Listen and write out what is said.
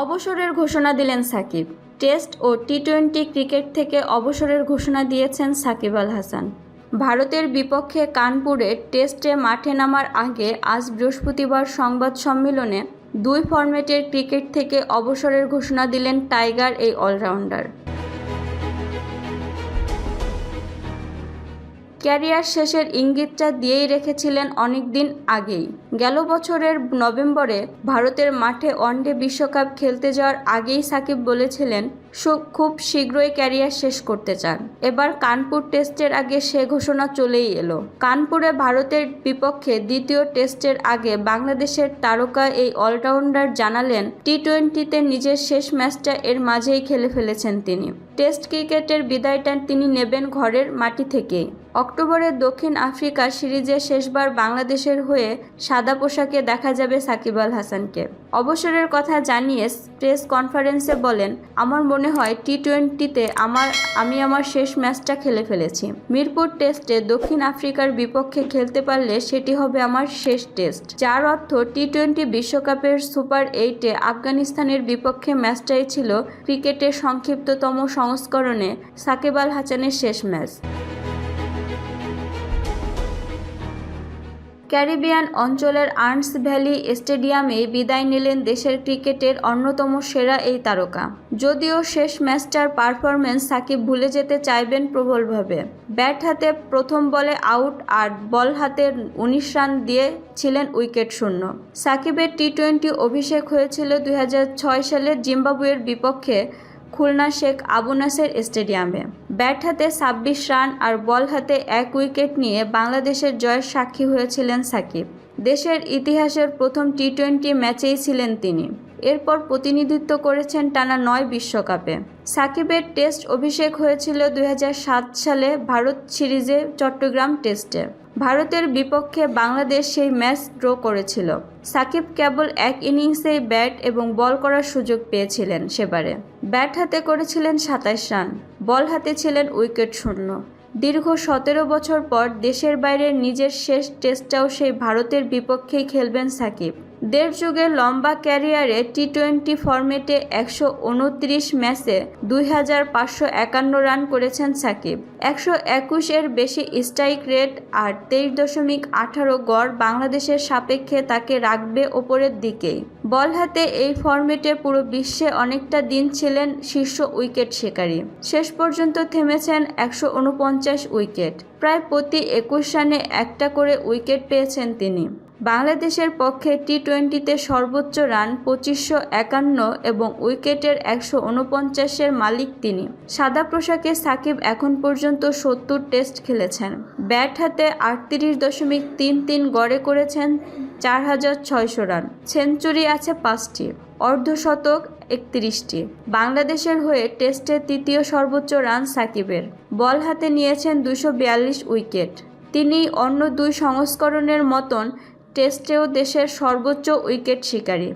অবসরের ঘোষণা দিলেন সাকিব। টেস্ট ও টি টোয়েন্টি ক্রিকেট থেকে অবসরের ঘোষণা দিয়েছেন সাকিব আল হাসান। ভারতের বিপক্ষে কানপুরে টেস্টে মাঠে নামার আগে আজ বৃহস্পতিবার সংবাদ সম্মেলনে দুই ফরম্যাটের ক্রিকেট থেকে অবসরের ঘোষণা দিলেন টাইগার, এই অলরাউন্ডার। ক্যারিয়ার শেষের ইঙ্গিতটা দিয়েই রেখেছিলেন অনেকদিন আগেই। গেল বছরের নভেম্বরে ভারতের মাঠে ওয়ানডে বিশ্বকাপ খেলতে যাওয়ার আগেই সাকিব বলেছিলেন খুব শীঘ্রই ক্যারিয়ার শেষ করতে চান। এবার কানপুর টেস্টের আগে সে ঘোষণা চলেই এলো। কানপুরে ভারতের বিপক্ষে দ্বিতীয় টেস্টের আগে বাংলাদেশের তারকা এই অলরাউন্ডার জানালেন টি টোয়েন্টিতে নিজের শেষ ম্যাচটা এর মাঝেই খেলে ফেলেছেন তিনি। টেস্ট ক্রিকেটের বিদায়টা তিনি নেবেন ঘরের মাটি থেকেই। অক্টোবরে দক্ষিণ আফ্রিকা সিরিজে শেষবার বাংলাদেশের হয়ে সাদা পোশাকে দেখা যাবে সাকিব আল হাসানকে। অবসরের কথা জানিয়ে প্রেস কনফারেন্সে বলেন, আমার মনে হয় টি টোয়েন্টিতে আমার, আমি আমার শেষ ম্যাচটা খেলে ফেলেছি। মিরপুর টেস্টে দক্ষিণ আফ্রিকার বিপক্ষে খেলতে পারলে সেটি হবে আমার শেষ টেস্ট। যার অর্থ টি টোয়েন্টি বিশ্বকাপের সুপার এইটে আফগানিস্তানের বিপক্ষে ম্যাচটাই ছিল ক্রিকেটের সংক্ষিপ্ততম সংস্করণে সাকিব আল হাসানের শেষ ম্যাচ। ক্যারিবিয়ান অঞ্চলের আর্নস ভ্যালি স্টেডিয়ামে বিদায় নিলেন দেশের ক্রিকেটের অন্যতম সেরা এই তারকা। যদিও শেষ ম্যাচটার পারফরমেন্স সাকিব ভুলে যেতে চাইবেন প্রবলভাবে। ব্যাট হাতে প্রথম বলে আউট আর বল হাতে উনিশ রান দিয়ে ছিলেন উইকেট শূন্য। সাকিবের টি টোয়েন্টি অভিষেক হয়েছিল দুই সালে জিম্বাবুয়ের বিপক্ষে খুলনা শেখ আবু নাসের স্টেডিয়ামে। ব্যাট হাতে ছাব্বিশ রান আর বল হাতে এক উইকেট নিয়ে বাংলাদেশের জয়ের সাক্ষী হয়েছিলেন সাকিব। দেশের ইতিহাসের প্রথম টি টোয়েন্টি ম্যাচেই ছিলেন তিনি। এরপর প্রতিনিধিত্ব করেছেন টানা নয় বিশ্বকাপে। সাকিবের টেস্ট অভিষেক হয়েছিল দুই হাজার সাত সালে ভারত সিরিজে চট্টগ্রাম টেস্টে। ভারতের বিপক্ষে বাংলাদেশ সেই ম্যাচ ড্র করেছিল। সাকিব কেবল এক ইনিংসেই ব্যাট এবং বল করার সুযোগ পেয়েছিলেন সেবারে। ব্যাট হাতে করেছিলেন সাতাশ রান, বল হাতে ছিলেন উইকেট শূন্য। দীর্ঘ সতেরো বছর পর দেশের বাইরে নিজের শেষ টেস্টটাও সেই ভারতের বিপক্ষেই খেলবেন সাকিব। দেড় যুগের লম্বা ক্যারিয়ারে টি টোয়েন্টি ফরম্যাটে একশো উনত্রিশ ম্যাচে দুই হাজার পাঁচশো একান্ন রান করেছেন সাকিব। একশো একুশের বেশি স্ট্রাইক রেট আর তেইশ দশমিক আঠারো গড় বাংলাদেশের সাপেক্ষে তাকে রাখবে ওপরের দিকেই। বল হাতে এই ফরম্যাটে পুরো বিশ্বে অনেকটা দিন ছিলেন শীর্ষ উইকেট শিকারী। শেষ পর্যন্ত থেমেছেন একশো উনপঞ্চাশ উইকেট। প্রায় প্রতি একুশ রানে একটা করে উইকেট পেয়েছেন তিনি। বাংলাদেশের পক্ষে টি টোয়েন্টিতে সর্বোচ্চ রান পঁচিশশো একান্ন এবং উইকেটের একশো উনপঞ্চাশের মালিক তিনি। সাদা পোশাকে সাকিব এখন পর্যন্ত সত্তর টেস্ট খেলেছেন। ব্যাট হাতে আটত্রিশ দশমিক তিন তিন গড়ে করেছেন চার হাজার ছয়শো রান। সেঞ্চুরি আছে পাঁচটি অর্ধশতক একত্রিশটি। বাংলাদেশের হয়ে টেস্টে তৃতীয় সর্বোচ্চ রান সাকিবের। বল হাতে নিয়েছেন দুশো উইকেট। তিনি অন্য দুই সংস্করণের মতন টেস্টেও দেশের সর্বোচ্চ উইকেট শিকারী।